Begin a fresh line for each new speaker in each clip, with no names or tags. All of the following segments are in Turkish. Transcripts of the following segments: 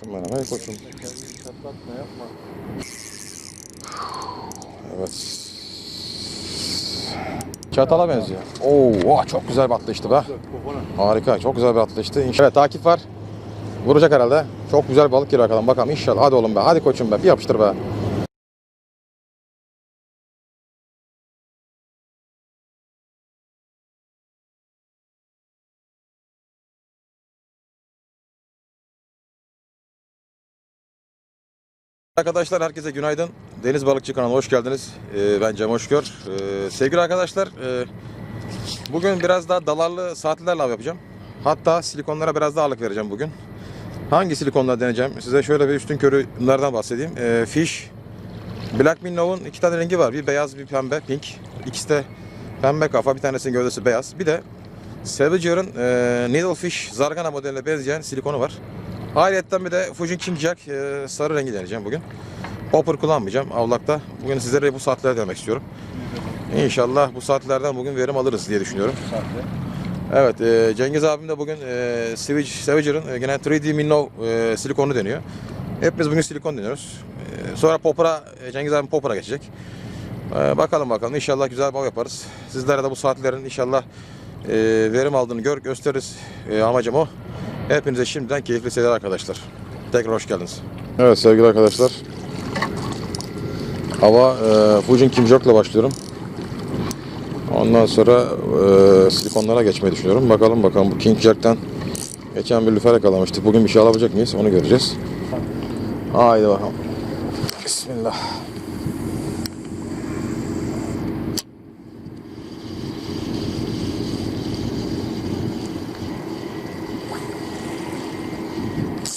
koçum benim. Hey koçum.
Kendini çatlatma yapma.
Evet. Çatala benziyor. Oo, oh, çok güzel bir atlayıştı be. Harika, çok güzel bir atlayıştı. İnşallah. Evet, takip var. Vuracak herhalde. Çok güzel balık geliyor bakalım. Bakalım inşallah. Hadi oğlum be. Hadi koçum be. Bir yapıştır be. Arkadaşlar herkese günaydın. Deniz Balıkçı kanalına hoş geldiniz. Ee, ben Cem Hoşgör. Ee, sevgili arkadaşlar, e, bugün biraz daha dalarlı saatlerle av yapacağım. Hatta silikonlara biraz daha ağırlık vereceğim bugün. Hangi silikonlar deneyeceğim? Size şöyle bir üstün körülerden bahsedeyim. Ee, Fish, Black Minnow'un iki tane rengi var. Bir beyaz, bir pembe, pink. İkisi de pembe kafa, bir tanesinin gövdesi beyaz. Bir de Savager'ın e, Needlefish Zargana modeline benzeyen silikonu var. Ayrıca bir de Fujin King Jack e, sarı rengi deneyeceğim bugün. Popper kullanmayacağım avlakta. Bugün sizlere bu saatlerde demek istiyorum. İnşallah bu saatlerden bugün verim alırız diye düşünüyorum. Evet, e, Cengiz abim de bugün e, Savage, Savager'ın e, gene 3D Minnow e, silikonu deniyor. Hepimiz bugün silikon deniyoruz. E, sonra Popper'a, e, Cengiz abim Popper'a geçecek. E, bakalım bakalım inşallah güzel bir av yaparız. Sizlere de bu saatlerin inşallah e, verim aldığını gör, gösteririz. E, amacım o. Hepinize şimdiden keyifli seyirler arkadaşlar. Tekrar hoş geldiniz. Evet sevgili arkadaşlar. Hava e, Fujin Kim Jok'la başlıyorum. Ondan sonra e, silikonlara geçmeyi düşünüyorum. Bakalım bakalım bu King Jack'ten geçen bir lüfer yakalamıştık. Bugün bir şey alabilecek miyiz? Onu göreceğiz. Haydi bakalım. Bismillah.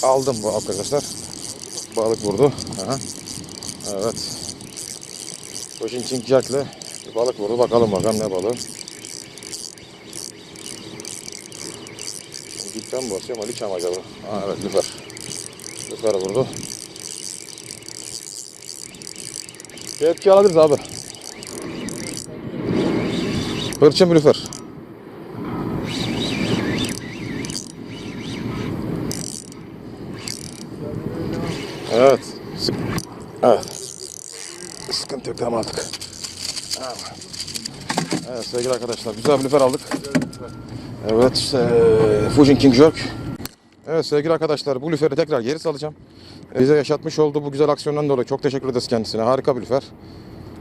Aldım bu arkadaşlar. Balık vurdu. Aha. Evet. Koşun Jack'le bir balık vurdu. Bakalım bakalım ne balığı. Dipten mi basıyor ama liça mı acaba? Aa, evet lüfer. Lüfer vurdu. Kepçe alabiliriz abi. Hırçın bir lüfer. Evet. Sık- Evet. Sıkıntı yok tamam aldık. Tamam. Evet sevgili arkadaşlar güzel bir lüfer aldık. Evet eee, Fujin King Jerk. Evet sevgili arkadaşlar bu lüferi tekrar geri salacağım. E, Bize yaşatmış olduğu bu güzel aksiyondan dolayı çok teşekkür ederiz kendisine. Harika bir lüfer.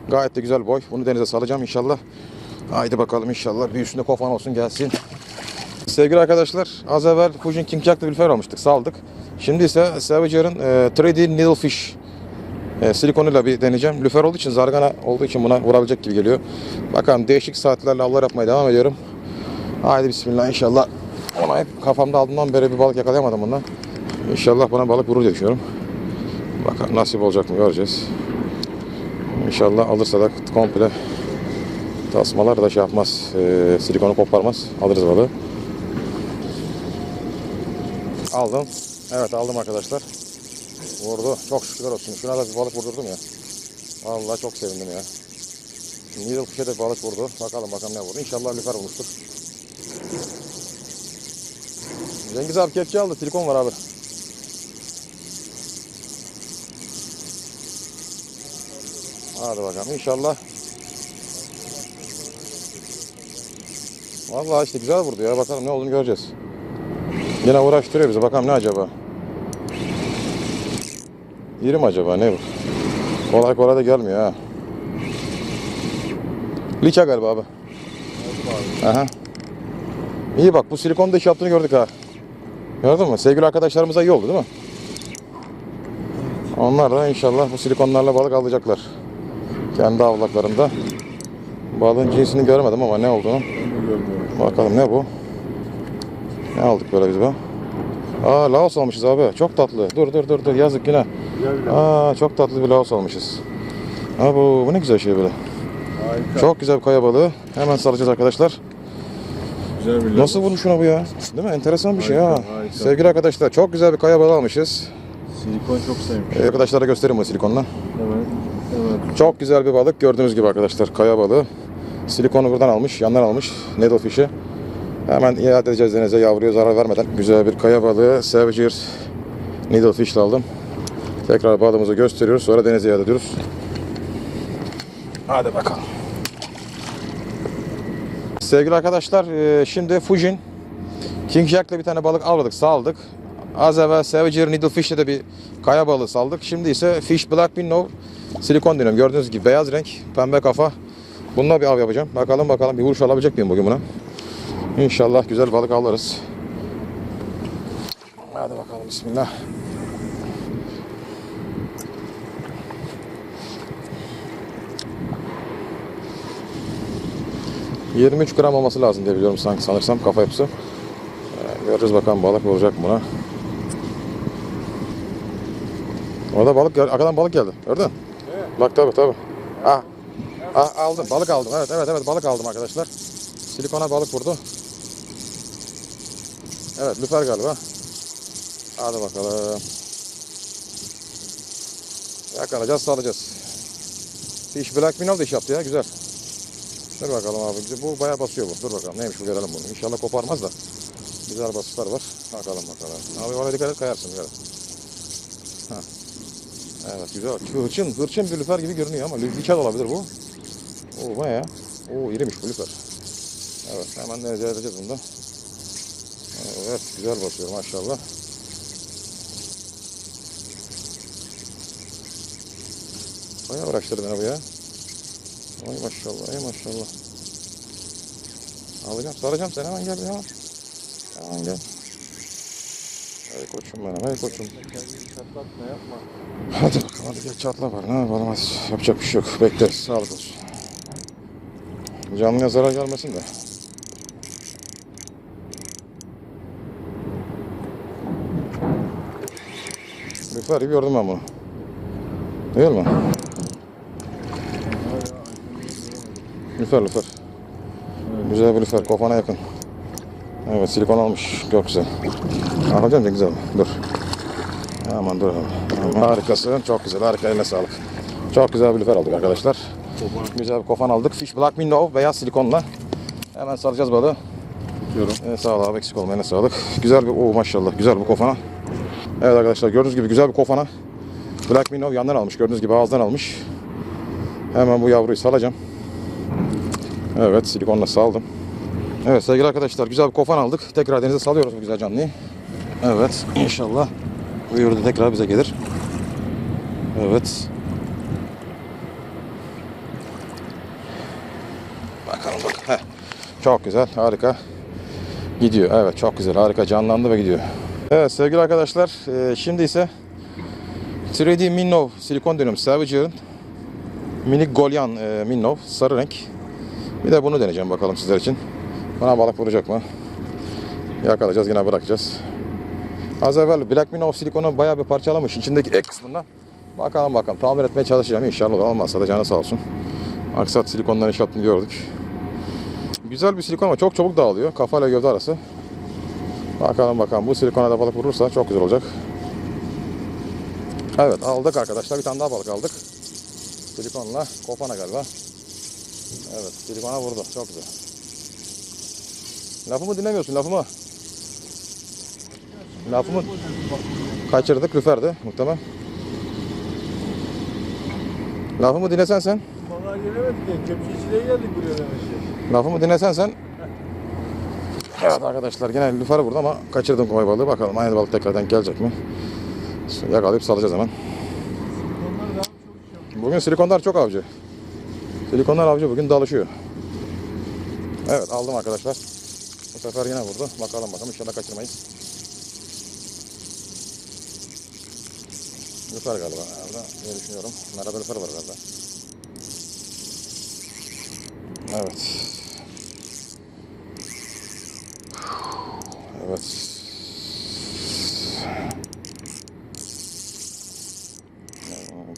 Gayet de güzel boy. Bunu denize salacağım inşallah. Haydi bakalım inşallah bir üstünde kofan olsun gelsin. Sevgili arkadaşlar az evvel Fujin King Jack'lı bir lüfer almıştık saldık. Şimdi ise Savager'ın e, 3D Needlefish e, silikonuyla bir deneyeceğim. Lüfer olduğu için, zargana olduğu için buna vurabilecek gibi geliyor. Bakalım değişik saatlerle avlar yapmaya devam ediyorum. Haydi bismillah inşallah. Ona hep kafamda aldığımdan beri bir balık yakalayamadım bundan. İnşallah bana balık vurur diye düşünüyorum. Bakalım nasip olacak mı göreceğiz. İnşallah alırsa da komple tasmalar da şey yapmaz. E, silikonu koparmaz. Alırız balığı. Aldım. Evet aldım arkadaşlar. Vurdu. Çok şükürler olsun. Şuna da bir balık vurdurdum ya. Vallahi çok sevindim ya. Needle fish'e de balık vurdu. Bakalım bakalım ne vurdu. İnşallah lüfer olmuştur. Cengiz abi kepçe aldı. Silikon var abi. Hadi bakalım inşallah. Vallahi işte güzel vurdu ya. Bakalım ne olduğunu göreceğiz. Yine uğraştırıyor bizi. Bakalım ne acaba? İri mi acaba? Ne bu? Kolay kolay da gelmiyor ha. Liça galiba abi. Aha. İyi bak bu silikonda iş yaptığını gördük ha. Gördün mü? Sevgili arkadaşlarımıza iyi oldu değil mi? Onlar da inşallah bu silikonlarla balık alacaklar. Kendi avlaklarında. Balığın cinsini göremedim ama ne olduğunu. Bakalım ne bu? Ne aldık böyle biz be? Aa Laos almışız abi. Çok tatlı. Dur dur dur dur yazık yine. Aa çok tatlı bir Laos almışız. Ha bu, bu ne güzel şey böyle.
harika.
Çok güzel bir kaya balığı. Hemen salacağız arkadaşlar.
güzel bir
Nasıl vurmuş şuna bu ya? Değil mi? Enteresan bir şey ha.
Harika, harika.
Sevgili arkadaşlar çok güzel bir kaya balığı almışız.
Silikon çok sevmiş.
Ee, arkadaşlara göstereyim bu silikonla.
Evet. Evet.
Çok güzel bir balık gördüğünüz gibi arkadaşlar kaya balığı. Silikonu buradan almış, yandan almış. Needlefish'i. Hemen iade edeceğiz denize yavruya zarar vermeden. Güzel bir kaya balığı. Savager Needlefish aldım. Tekrar balığımızı gösteriyoruz. Sonra denize iade ediyoruz. Hadi bakalım. Sevgili arkadaşlar e, şimdi Fujin King Jack'la bir tane balık avladık, saldık. Az evvel Savager Needlefish'le de bir kaya balığı saldık. Şimdi ise Fish Black Minnow silikon deniyorum. Gördüğünüz gibi beyaz renk, pembe kafa. Bununla bir av yapacağım. Bakalım bakalım bir vuruş alabilecek miyim bugün buna. İnşallah güzel balık alırız. Hadi bakalım bismillah. ...23 gram olması lazım diye biliyorum sanki sanırsam kafa yapısı. Ee, Göreceğiz bakalım balık olacak mı buna. Orada balık arkadan balık geldi. Gördün? mü? Bak tabi tabi. Ah. Ah, aldım balık aldım. Evet evet evet balık aldım arkadaşlar. Silikona balık vurdu. Evet lüfer galiba. Hadi bakalım. Yakalayacağız salacağız. Fish Black Minnow da iş yaptı ya güzel. Dur bakalım abi. Bu bayağı basıyor bu. Dur bakalım neymiş bu görelim bunu. İnşallah koparmaz da. Güzel basışlar var. Bakalım bakalım. Abi oraya dikkat et kayarsın. Gel. Ha. Evet güzel. Hırçın, hırçın bir lüfer gibi görünüyor ama likel olabilir bu. Oo bayağı. Oo irimiş bu lüfer. Evet hemen derece edeceğiz bunda. Evet güzel basıyor maşallah. Bayağı uğraştırdı beni bu ya. Ay maşallah, ay maşallah. Alacağım, saracağım seni hemen gel bir hemen. Gel. Ay koçum benim, ay koçum.
Çatlatma yapma.
Hadi bakalım hadi gel çatla var. Ne yapalım hadi. Yapacak bir şey yok. Bekleriz. Sağlık olsun. Canlıya zarar gelmesin de. Lüfer gibi gördüm ben bunu. Değil mi? Lüfer lüfer. Güzel bir lüfer. Kofana yakın. Evet silikon almış. Çok güzel. Alacağım da güzel. Dur. Aman dur abi. Harikasın. Çok güzel. Harika. Eline sağlık. Çok güzel bir lüfer aldık arkadaşlar. Güzel bir kofan aldık. Fish Black Minnow beyaz silikonla. Hemen saracağız balığı.
Diyorum.
Evet, sağ ol abi eksik olma eline sağlık. Güzel bir o maşallah güzel bir kofana. Evet arkadaşlar gördüğünüz gibi güzel bir kofana. Black Minnow yandan almış gördüğünüz gibi ağızdan almış. Hemen bu yavruyu salacağım. Evet silikonla saldım. Evet sevgili arkadaşlar güzel bir kofan aldık. Tekrar denize salıyoruz bu güzel canlıyı. Evet inşallah bu yurda tekrar bize gelir. Evet. Bakalım bak. Heh. Çok güzel harika. Gidiyor. Evet çok güzel. Harika canlandı ve gidiyor. Evet sevgili arkadaşlar e, şimdi ise 3D Minnow silikon dönüyorum. Savager'ın minik Golyan e, Minnow sarı renk. Bir de bunu deneyeceğim bakalım sizler için. Bana balık vuracak mı? Yakalayacağız yine bırakacağız. Az evvel Black Minnow silikonu bayağı bir parçalamış içindeki ek kısmından. Bakalım bakalım tamir etmeye çalışacağım inşallah olmazsa da canı sağ olsun. Aksat silikondan iş yaptığını gördük. Güzel bir silikon ama çok çabuk dağılıyor. Kafayla gövde arası. Bakalım bakalım bu silikona da balık vurursa çok güzel olacak. Evet aldık arkadaşlar bir tane daha balık aldık. Silikonla kofana galiba. Evet silikona vurdu çok güzel. Lafımı dinlemiyorsun lafımı. Lafımı kaçırdık lüferdi muhtemelen. Lafımı dinlesen sen.
Vallahi gelemedik ya. Kepçeciyle geldik buraya demek ki.
Lafımı dinlesen sen. Evet arkadaşlar gene lüfer burada ama kaçırdım kovay balığı. Bakalım aynı balık tekrar denk gelecek mi? Yakalayıp salacağız hemen. Bugün silikonlar çok avcı. Silikonlar avcı bugün dalışıyor. Evet aldım arkadaşlar. Bu sefer yine vurdu. Bakalım bakalım inşallah kaçırmayız. Lüfer galiba herhalde diye düşünüyorum. Merhaba lüfer var. Evet. Evet.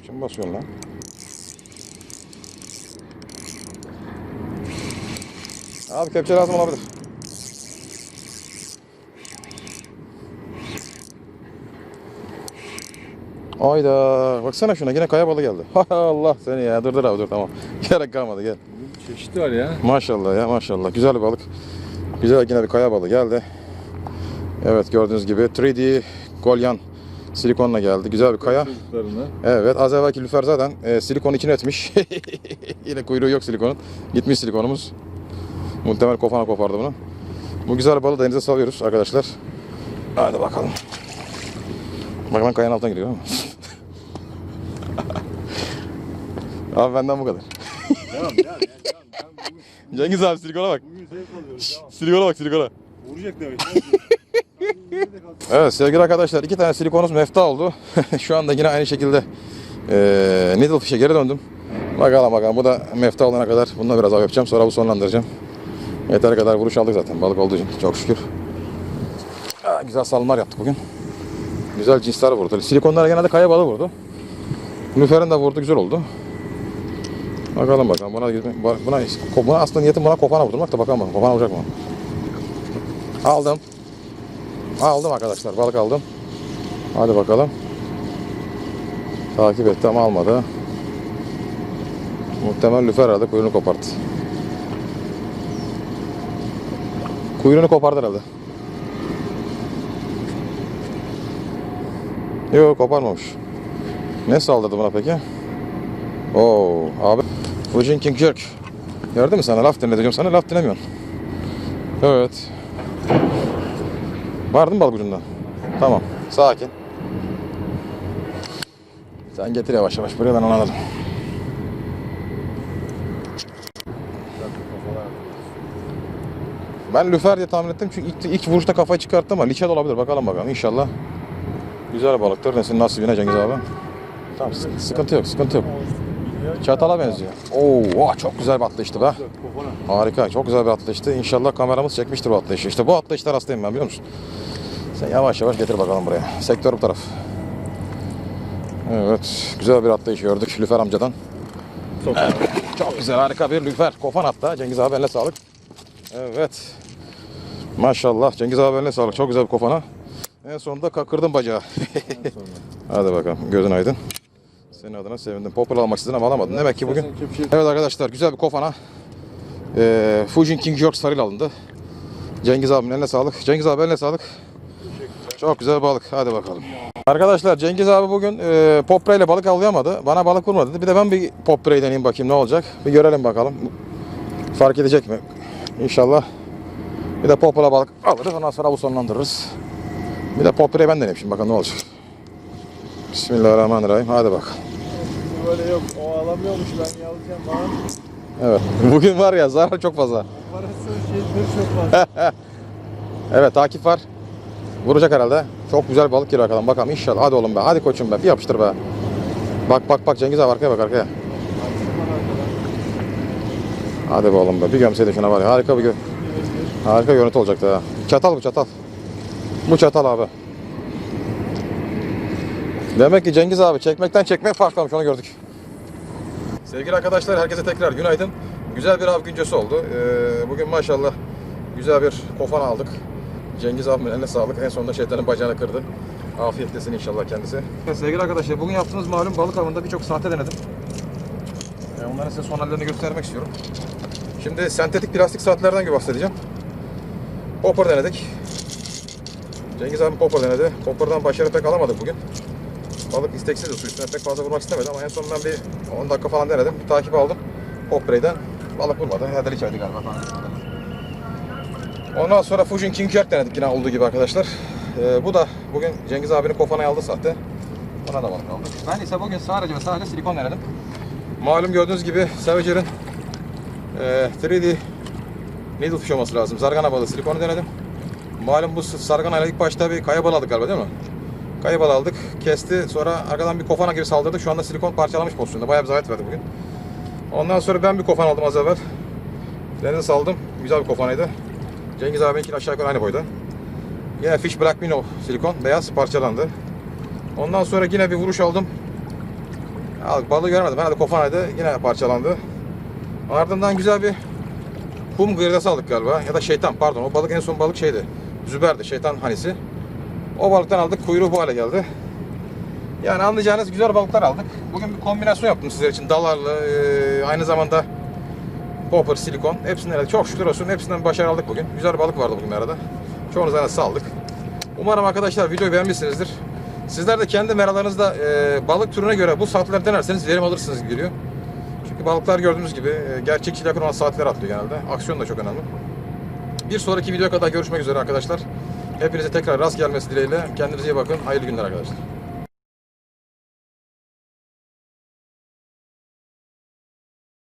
Kim basıyorsun lan? Abi kepçe lazım olabilir. Ayda baksana şuna yine kaya balığı geldi. Allah seni ya dur dur abi dur tamam. Gerek kalmadı gel.
Bugün çeşit var ya.
Maşallah ya maşallah güzel bir balık. Güzel yine bir kaya balığı geldi. Evet gördüğünüz gibi 3D Golyan Silikonla geldi. Güzel bir kaya. Evet az evvelki lüfer zaten e, silikonu içine etmiş. Yine kuyruğu yok silikonun. Gitmiş silikonumuz. Muhtemel kofana kopardı bunu. Bu güzel balığı denize salıyoruz arkadaşlar. Hadi bakalım. Bak ben kayanın altına giriyor ama. abi benden bu kadar.
Tamam. Ben bugün,
Cengiz abi silikona bak.
bugün zevk alıyoruz. Tamam.
Silikona bak silikona.
Vuracak demek.
Evet sevgili arkadaşlar iki tane silikonumuz mefta oldu. Şu anda yine aynı şekilde eee needlefish'e geri döndüm. Bakalım bakalım bu da mefta olana kadar bununla biraz av yapacağım sonra bu sonlandıracağım. Yeter kadar vuruş aldık zaten balık olduğu için çok şükür. Güzel salmalar yaptık bugün. Güzel cinsler vurdu. Silikonlara genelde kaya balığı vurdu. Lüferin de vurdu güzel oldu. Bakalım bakalım buna, buna, buna aslında niyetim buna kopana vurdurmak da bakalım bakalım kopana vuracak mı? Aldım. Aldım arkadaşlar balık aldım. Hadi bakalım. Takip etti ama almadı. Muhtemel lüfer herhalde kuyruğunu koparttı. Kuyruğunu kopardı herhalde. Yok koparmamış. Ne saldırdı buna peki? Oo abi. Fujin King Jerk. Gördün mü sana laf dinle diyeceğim sana laf dinlemiyorsun. Evet. Var değil mi balık? Tamam. Sakin. Sen getir yavaş yavaş buraya ben onu alırım. Ben lüfer diye tahmin ettim çünkü ilk, ilk vuruşta kafayı çıkarttı ama liçe de olabilir. Bakalım bakalım inşallah. Güzel balıktır. Nesin nasibine Cengiz abi. Tamam sık- sıkıntı yok sıkıntı yok. Çatala benziyor. Oo, çok güzel bir atlayıştı be. Harika. Çok güzel bir atlayıştı. İnşallah kameramız çekmiştir bu atlayışı. İşte bu atlayışlar hastayım ben biliyor musun? Sen yavaş yavaş getir bakalım buraya. Sektör bu taraf. Evet. Güzel bir atlayış gördük Lüfer amcadan.
Çok
Çok güzel harika bir lüfer. Kofan hatta. Cengiz abi eline sağlık. Evet. Maşallah. Cengiz abi eline sağlık. Çok güzel bir kofana. En sonunda ka- kırdım bacağı. Hadi bakalım. Gözün aydın. Senin adına sevindim. Popper almak istedin ama alamadın. Demek ki bugün Evet arkadaşlar güzel bir kofana. Ee, Fujin King York sarıyla alındı. Cengiz abinin eline sağlık. Cengiz abi eline sağlık. Çok güzel balık. Hadi bakalım. Arkadaşlar Cengiz abi bugün e, popre ile balık avlayamadı. Bana balık vurmadı dedi. Bir de ben bir popre deneyeyim bakayım ne olacak. Bir görelim bakalım. Fark edecek mi? İnşallah. Bir de popre balık alırız. Ondan sonra bu sonlandırırız. Bir de popre ben deneyeyim şimdi bakalım ne olacak. Bismillahirrahmanirrahim. Hadi bak.
Böyle yok. O alamıyormuş ben bana.
Evet. Bugün var ya zarar çok fazla.
Parası şeyleri çok fazla.
Evet takip var. Vuracak herhalde. Çok güzel balık geliyor arkadan. Bakalım inşallah. Hadi oğlum be. Hadi koçum be. Bir yapıştır be. Bak bak bak Cengiz abi arkaya bak arkaya. Hadi be oğlum be. Bir gömseydi şuna var ya. Harika bir gö Harika görüntü olacaktı ha. Çatal bu çatal. Bu çatal abi. Demek ki Cengiz abi çekmekten çekmek farklamış onu gördük. Sevgili arkadaşlar herkese tekrar günaydın. Güzel bir av güncesi oldu. Ee, bugün maşallah güzel bir kofan aldık. Cengiz abimin eline sağlık. En sonunda şeytanın bacağını kırdı. Afiyetlesin inşallah kendisi. Sevgili arkadaşlar bugün yaptığımız malum balık avında birçok sahte denedim. Ee, onların size son hallerini göstermek istiyorum. Şimdi sentetik plastik saatlerden bahsedeceğim. Popper denedik. Cengiz abi popper denedi. Popper'dan başarı pek alamadık bugün. Balık isteksizdi su üstüne pek fazla vurmak istemedi ama en son ben bir 10 dakika falan denedim. Bir takip aldım. Popper'den balık vurmadı. Herhalde içerdi galiba. Ondan sonra Fujin King denedik yine olduğu gibi arkadaşlar. Ee, bu da bugün Cengiz abinin kofanayı aldı sahte. Ona da balık aldık. Ben ise bugün sadece sadece silikon denedim. Malum gördüğünüz gibi Savager'ın e, 3D needlefish olması lazım. Zargana balığı silikonu denedim. Malum bu sarganayla ilk başta bir kaya balığı aldık galiba değil mi? Kaya balığı aldık. Kesti. Sonra arkadan bir kofana gibi saldırdı. Şu anda silikon parçalamış pozisyonda. Bayağı bir zahmet verdi bugün. Ondan sonra ben bir kofan aldım az evvel. Denize saldım. Güzel bir kofanaydı. Cengiz abininki aşağı yukarı aynı boyda. Yine Fish Black Minnow silikon. Beyaz parçalandı. Ondan sonra yine bir vuruş aldım. Aldık, balığı göremedim. Herhalde kofanaydı. Yine parçalandı. Ardından güzel bir kum gırdası aldık galiba. Ya da şeytan pardon. O balık en son balık şeydi. Züberdi. Şeytan hanisi. O balıktan aldık. Kuyruğu bu hale geldi. Yani anlayacağınız güzel balıklar aldık. Bugün bir kombinasyon yaptım sizler için. Dalarlı, aynı zamanda popper, silikon. Hepsinden herhalde çok şükür olsun. Hepsinden başarı aldık bugün. Güzel balık vardı bugün arada. Çoğunu zaten saldık. Umarım arkadaşlar videoyu beğenmişsinizdir. Sizler de kendi meralarınızda e, balık türüne göre bu saatler denerseniz verim alırsınız geliyor. Çünkü balıklar gördüğünüz gibi e, gerçekçiliğe yakın olan saatler atlıyor genelde. Aksiyon da çok önemli. Bir sonraki videoya kadar görüşmek üzere arkadaşlar. Hepinize tekrar rast gelmesi dileğiyle. Kendinize iyi bakın. Hayırlı günler arkadaşlar.